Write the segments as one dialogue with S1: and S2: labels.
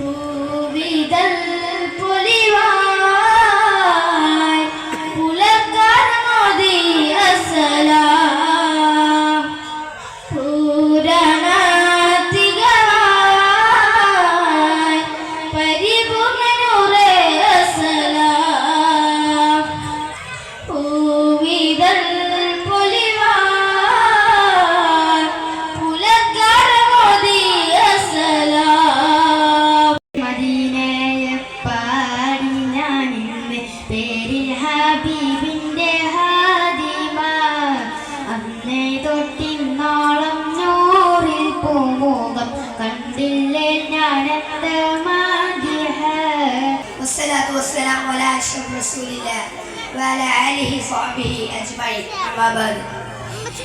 S1: പൂവിതൾ പൊലിവായ് പുലർക്കാരമോദി അസ്സലാം പൂരണത്തികവായ് പരിപൂർണനൂറേ അസ്സലാം പൂവിതൾ പൊലിവായ്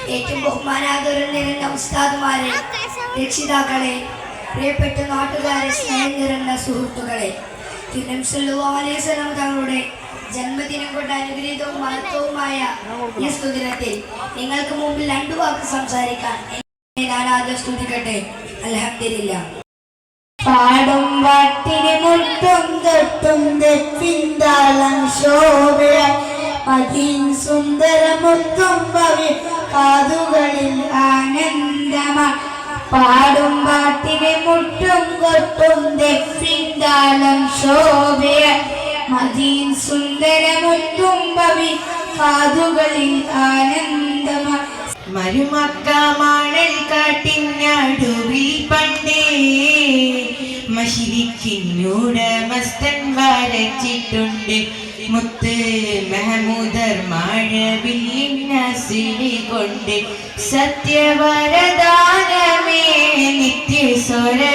S2: ഏറ്റവും ബഹുമാനാദരം ഉസ്താദുമാരെ രക്ഷിതാക്കളെ പ്രിയപ്പെട്ട നാട്ടുകാരെ സ്നേഹം നിറഞ്ഞ സുഹൃത്തുക്കളെ തിരുനം സല്ലു തങ്ങളുടെ ജന്മദിനം കൊണ്ട് അനുഗ്രഹീതവും മഹത്വവുമായ ഈ സ്തുതിനത്തിൽ നിങ്ങൾക്ക് മുമ്പിൽ രണ്ടു വാക്ക് സംസാരിക്കാൻ ഞാൻ ആദ്യം സ്തുതിക്കട്ടെ? അലഹമില്ല
S1: പാടും വാട്ടിന് മുട്ടും തൊട്ടും തെറ്റിന്താളം ശോഭയ മതിൻ സുന്ദരമൊത്തും പവി കാതുകളിൽ ആനന്ദമാ. പാടും പാട്ടിന് മുട്ടും കൊട്ടും തെറ്റിന്താളം ശോഭയ മതിൻ സുന്ദരമൊത്തും പവി കാതുകളിൽ ആനന്ദമാ.
S3: മരുമക്ക മണൽ കാട്ടിനടുവിൽ പണ്ടേ. മഷിരിക്കിന്നൂടെ മസ്തൻ വരച്ചിട്ടുണ്ട് മുത്ത് മെഹമൂദർ മഴവില്ലിനസിലി കൊണ്ട്. സത്യവരദാനമേ നിത്യസ്വരരാഗമേ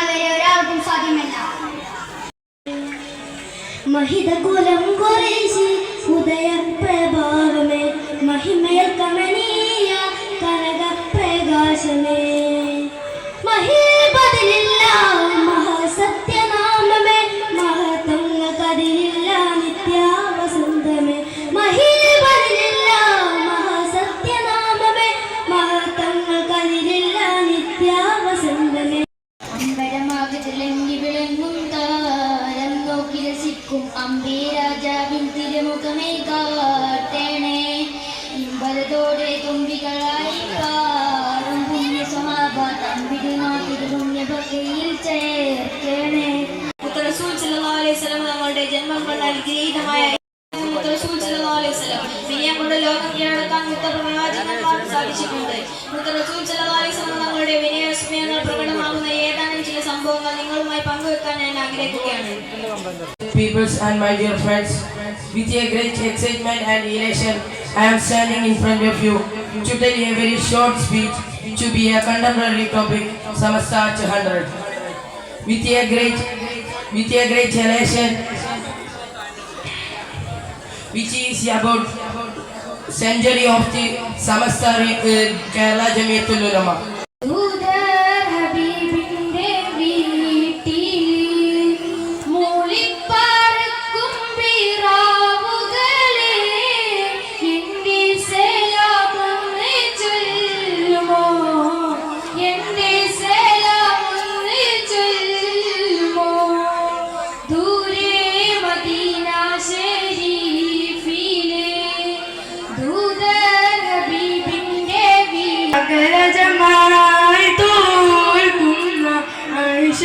S1: അടയാളപ്പെടുത്താൻ അന്ത്യനാൾ വരെ ഒരാൾക്കും സാധ്യമല്ല മഹിതകുലം കുറേശി ഉദയ പ്രഭാവമേ മഹിമയൽ കമനീയ രസിക്കും അമ്പേ രാജാവിൻ തിരുമുഖമേ കാട്ടേണേ. ഇമ്പലത്തോടെ തുമ്പികളായി കാറും പുണ്യ സ്വഭാവ തമ്പിടി നാട്ടിൽ പുണ്യ ഭക്തിയിൽ ചേർക്കേണേ
S4: റസൂൽ സല്ലല്ലാഹു അലൈഹി വസല്ലം തങ്ങളുടെ ജന്മം കൊണ്ട് ലോകം കീഴടക്കാൻ സാധിച്ചിട്ടുണ്ട്. റസൂൽ സല്ലല്ലാഹു പ്രകടമാകുന്ന ഏതാനും ചില സംഭവങ്ങൾ നിങ്ങളുമായി പങ്കുവെക്കാൻ ഞാൻ ആഗ്രഹിക്കുകയാണ്
S5: peoples and my dear friends, with a great excitement and elation, I am standing in front of you to tell you a very short speech to be a contemporary topic, Samasta 200. With a great, with a great elation, which is about century of the Samasta uh, Kerala Jamiatul Ulama.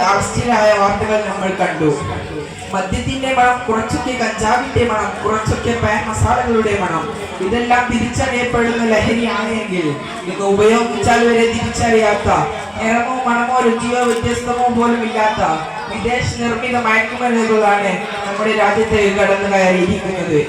S6: അറസ്റ്റിലായ വാർത്തകൾ നമ്മൾ കണ്ടു. മദ്യത്തിന്റെ മണം കുറച്ചൊക്കെ കഞ്ചാവിന്റെ മണം കുറച്ചൊക്കെ pan മസാലകളുടെ മണം. ഇതെല്ലാം തിരിച്ചറിയപ്പെടുന്ന ലഹരിയാണ് എങ്കിൽ ഇത് ഉപയോഗിച്ചാൽ വരെ തിരിച്ചറിയാത്ത നിറമോ മണമോ രുചിയോ വ്യത്യസ്തമോ പോലും ഇല്ലാത്ത വിദേശ നിർമ്മിത മയക്കുമരുന്നുകളാണ് നമ്മുടെ രാജ്യത്തെ കടന്നു കയറിയിരിക്കുന്നത്.